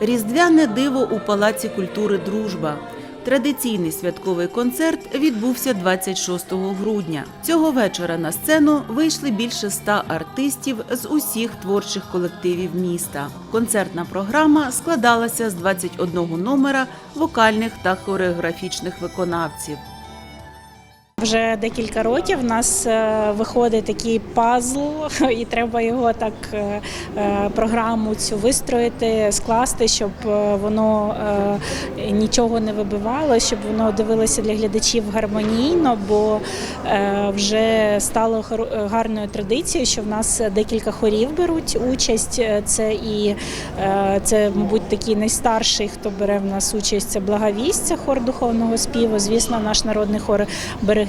Різдвяне диво у Палаці культури Дружба. Традиційний святковий концерт відбувся 26 грудня. Цього вечора на сцену вийшли більше ста артистів з усіх творчих колективів міста. Концертна програма складалася з 21 номера вокальних та хореографічних виконавців. Вже декілька років в нас е, виходить такий пазл, і треба його так е, е, програму цю вистроїти, скласти, щоб воно нічого не вибивало, щоб воно дивилося для глядачів гармонійно, бо вже стало гарною традицією, що в нас декілька хорів беруть участь. Це і це, мабуть, такий найстарший, хто бере в нас участь. Це благовість, це хор духовного співу. Звісно, наш народний хор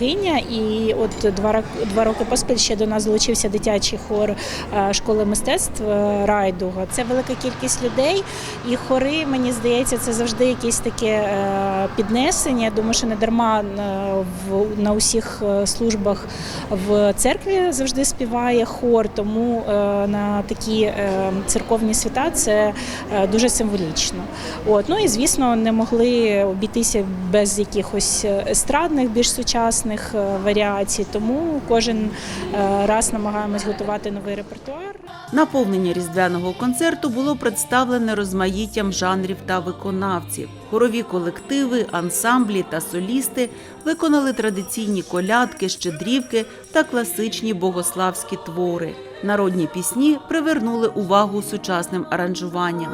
берегиня. І от два два роки поспіль ще до нас долучився дитячий хор е, школи мистецтв е, Райдуга. Це велика кількість людей. І хори, мені здається, це завжди якесь таке піднесення. Я думаю, що не дарма е, в на усіх службах в церкві завжди співає хор. Тому на такі церковні свята це дуже символічно. От ну і звісно, не могли обійтися без якихось естрадних, більш сучасних е, варіацій. Тому кожен е, раз намагаємось готувати новий репертуар. Наповнення різдвяного концерту було представлене розмаїттям жанрів та виконавців. Хорові колективи, ансамблі та солісти виконали традиційні колядки, щедрівки та класичні богославські твори. Народні пісні привернули увагу сучасним аранжуванням.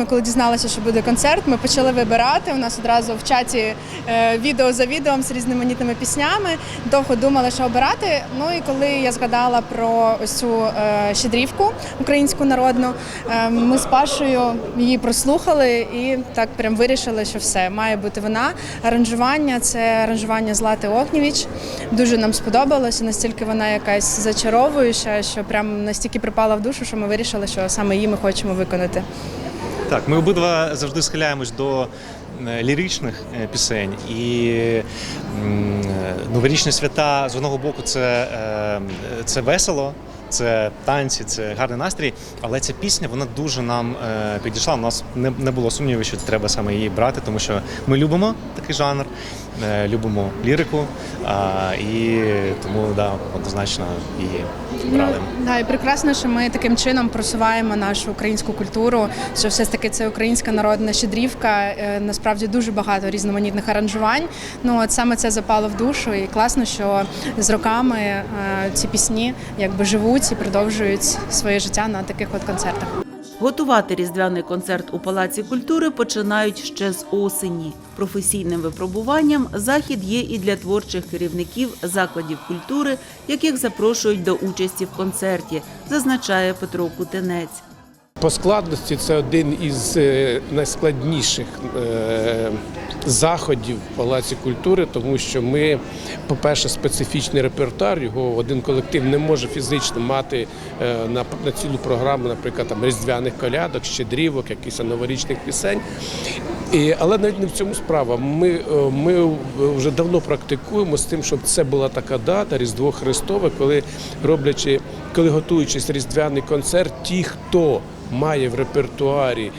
Ми коли дізналися, що буде концерт, ми почали вибирати. У нас одразу в чаті е, відео за відео з різноманітними піснями. Довго думали, що обирати. Ну і коли я згадала про ось цю е, щедрівку українську народну, е, ми з Пашою її прослухали і так прям вирішили, що все має бути вона. Аранжування це аранжування Злати Огнєвіч. Дуже нам сподобалося. Настільки вона якась зачаровуюча, що прям настільки припала в душу, що ми вирішили, що саме її ми хочемо виконати. Так, ми обидва завжди схиляємось до ліричних е, пісень. І е, новорічні свята з одного боку це, е, це весело. Це танці, це гарний настрій, але ця пісня вона дуже нам е, підійшла. У нас не, не було сумнівів, що треба саме її брати, тому що ми любимо такий жанр, е, любимо лірику, а, і тому да, однозначно її брали. Ну, да, і прекрасно, що ми таким чином просуваємо нашу українську культуру. Що все ж таки це українська народна щедрівка. е, Насправді дуже багато різноманітних аранжувань. Ну от саме це запало в душу, і класно, що з роками е, ці пісні якби живуть і продовжують своє життя на таких от концертах. Готувати різдвяний концерт у Палаці культури починають ще з осені. Професійним випробуванням захід є і для творчих керівників закладів культури, яких запрошують до участі в концерті, зазначає Петро Кутенець. По складності це один із е, найскладніших е, заходів в Палаці культури, тому що ми, по-перше, специфічний репертуар, його один колектив не може фізично мати е, на, на цілу програму, наприклад, там різдвяних колядок, щедрівок, якихось новорічних пісень. І, але навіть не в цьому справа. Ми, е, ми вже давно практикуємо з тим, щоб це була така дата Різдво Христове, коли роблячи, коли готуючись різдвяний концерт, ті, хто має в репертуарі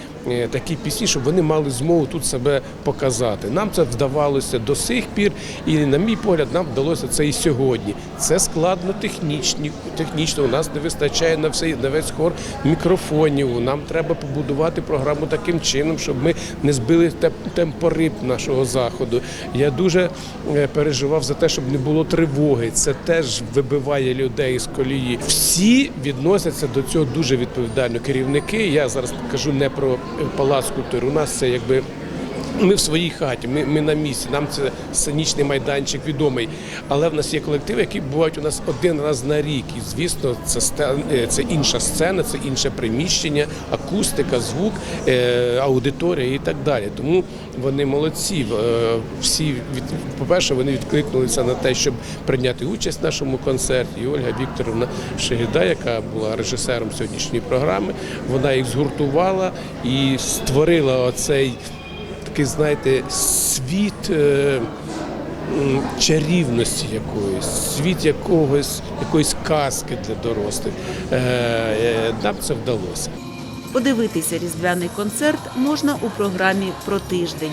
такі пісні, щоб вони мали змогу тут себе показати. Нам це вдавалося до сих пір, і на мій погляд, нам вдалося це і сьогодні. Це складно технічні, технічно. У нас не вистачає на все на весь хор мікрофонів. Нам треба побудувати програму таким чином, щоб ми не збили темпориб нашого заходу. Я дуже е, переживав за те, щоб не було тривоги. Це теж вибиває людей з колії. Всі відносяться до цього дуже відповідально. Керівники. Я зараз кажу не про е, палац культури. У нас це якби. Ми в своїй хаті, ми, ми на місці. Нам це сценічний майданчик відомий. Але в нас є колективи, які бувають у нас один раз на рік. І звісно, це е, це інша сцена, це інше приміщення, акустика, звук, е, аудиторія і так далі. Тому вони молодці. Е, Всі від по-перше, вони відкликнулися на те, щоб прийняти участь в нашому концерті. І Ольга Вікторовна Шегіда, яка була режисером сьогоднішньої програми, вона їх згуртувала і створила оцей такий, знаєте, світ. е, чарівності якоїсь, світ якогось, якоїсь казки для дорослих. Е, е, Нам це вдалося. Подивитися різдвяний концерт можна у програмі про тиждень.